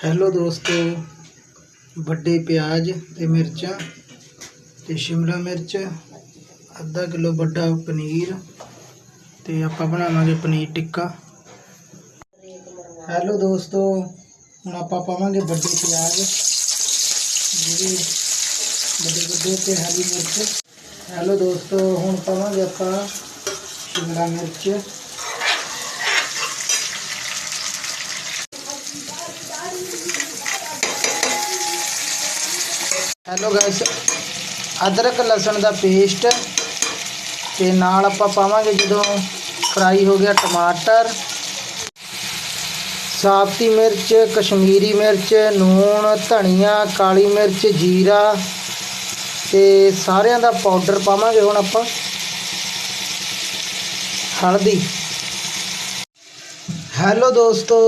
Hello ਦੋਸਤੋ, ਵੱਡੇ ਪਿਆਜ਼ ਤੇ ਮਿਰਚਾਂ ਤੇ ਸ਼ਿਮਲਾ ਮਿਰਚ, ਅੱਧਾ ਕਿਲੋ ਵੱਡਾ ਪਨੀਰ ਤੇ ਆਪਾਂ ਬਣਾਵਾਂਗੇ ਪਨੀਰ ਟਿੱਕਾ। ਹੈਲੋ ਦੋਸਤੋ, ਹੁਣ ਆਪਾਂ ਪਾਵਾਂਗੇ ਵੱਡੇ ਪਿਆਜ਼, ਜਿਹੜੇ ਵੱਡੇ ਵੱਡੇ ਤੇ ਹਰੀ ਮਿਰਚ। ਹੈਲੋ ਦੋਸਤੋ, ਹੁਣ ਪਾਵਾਂਗੇ ਆਪਾਂ ਸ਼ਿਮਲਾ ਮਿਰਚ। ਹੈਲੋ ਗਾਇਸ ਅਦਰਕ, ਲਸਣ ਦਾ ਪੇਸਟ ਤੇ ਨਾਲ ਆਪਾਂ ਪਾਵਾਂਗੇ ਜਦੋਂ ਫਰਾਈ ਹੋ ਗਿਆ ਟਮਾਟਰ, ਸਾਬਤੀ ਮਿਰਚ, ਕਸ਼ਮੀਰੀ ਮਿਰਚ, ਨੂਣ, ਧਨੀਆ, ਕਾਲੀ ਮਿਰਚ, ਜੀਰਾ ਤੇ ਸਾਰਿਆਂ ਦਾ ਪਾਊਡਰ ਪਾਵਾਂਗੇ ਹੁਣ ਆਪਾਂ। ਹਲਦੀ। ਹੈਲੋ ਦੋਸਤੋ।